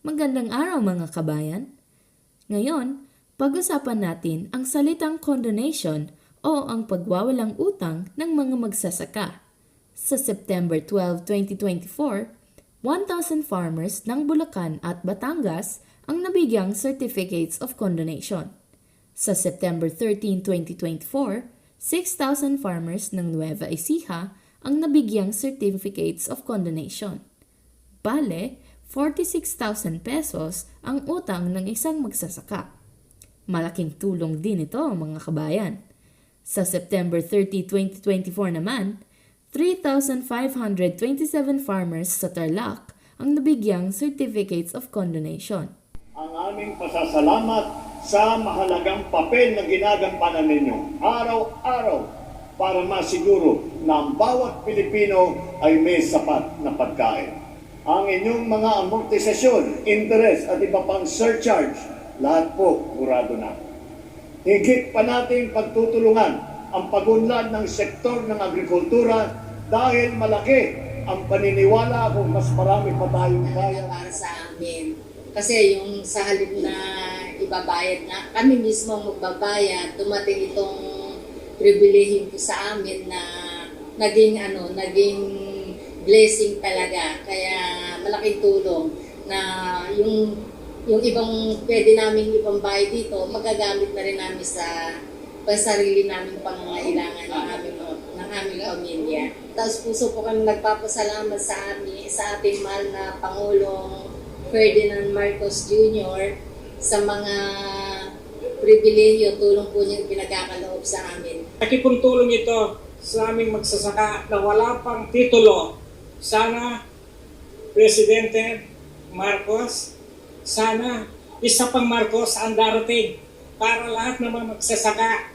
Magandang araw mga kabayan. Ngayon, pag-usapan natin ang salitang condonation o ang pagwawalang utang ng mga magsasaka. Sa September 12, 2024, 1,000 farmers ng Bulacan at Batangas ang nabigyang certificates of condonation. Sa September 13, 2024, 6,000 farmers ng Nueva Ecija ang nabigyang certificates of condonation. Bale, 46,000 pesos ang utang ng isang magsasaka. Malaking tulong din ito mga kabayan. Sa September 30, 2024 naman, 3,527 farmers sa Tarlac ang nabigyang certificates of condonation. ang aming pasasalamat sa mahalagang papel na ginagampanan ninyo araw-araw para masiguro na ang bawat Pilipino ay may sapat na pagkain. Ang inyong mga amortisasyon, interest at iba pang surcharge, lahat po burado na. Higit pa nating pagtutulungan ang pagunlad ng sektor ng agrikultura dahil malaki ang paniniwala kung mas marami pa tayong kaya para sa amin. Kasi yung sa halip na ibabayad na, kami mismo magbabayad, dumating itong pribilehyo po sa amin na naging ano, naging blessing talaga. Kaya malaking tulong na yung yung ibang pwede namin ibang bayad dito, magagamit na rin namin sa pansarili namin pangangailangan ng aming ng aming pamilya. Tapos puso po kami nagpapasalamat sa amin, sa ating mahal na Pangulong Ferdinand Marcos Jr. sa mga pribilehyo, tulong po niya pinagkakaloob sa amin. Laki pong tulong ito sa aming magsasaka na wala pang titulo. Sana, Presidente Marcos, sana isa pang Marcos ang darating para lahat ng mga magsasaka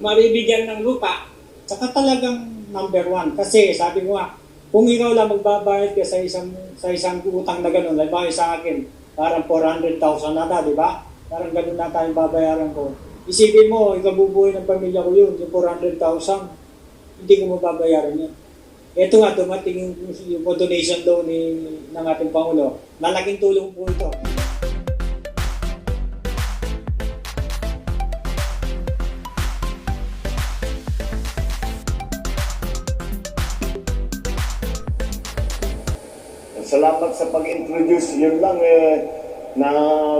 maribigyan ng lupa. Saka talagang number one. Kasi sabi mo nga, kung ikaw lang magbabayad ka sa isang sa isang utang na gano'n, halimbawa sa akin, parang 400,000 na di ba? Parang gano'n na tayong babayaran ko. Isipin mo, ikaw bubuhay ng pamilya ko yun, yung 400,000, hindi ko mababayaran yun. Ito nga, dumating yung, donation daw ni, ng ating Pangulo. Malaking tulong po ito. Salamat sa pag-introduce. Yun lang eh, na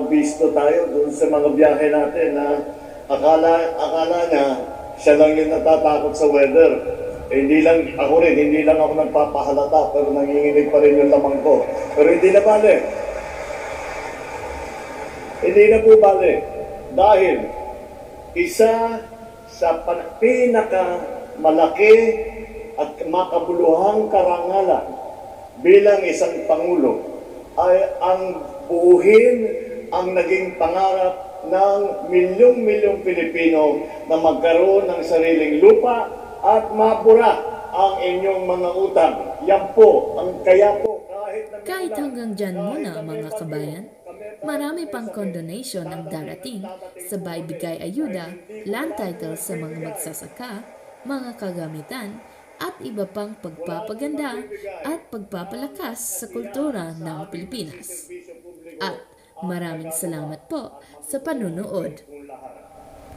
bisto tayo doon sa mga biyahe natin na akala, akala niya siya lang yung natatakot sa weather. Eh, hindi lang, ako rin, hindi lang ako nagpapahalata pero nanginginig pa rin yung lamang ko. Pero hindi na bale. Hindi na po bale. Dahil isa sa pinaka malaki at makabuluhang karangalan bilang isang Pangulo ay ang buuhin ang naging pangarap ng milyong-milyong Pilipino na magkaroon ng sariling lupa at mabura ang inyong mga utang. Yan po, ang kaya po kahit na Kahit hanggang dyan muna mga kabayan, marami pang condonation ang darating sabay bigay ayuda, land title sa mga magsasaka, mga kagamitan, at iba pang pagpapaganda at pagpapalakas sa kultura ng Pilipinas. At maraming salamat po sa panunood.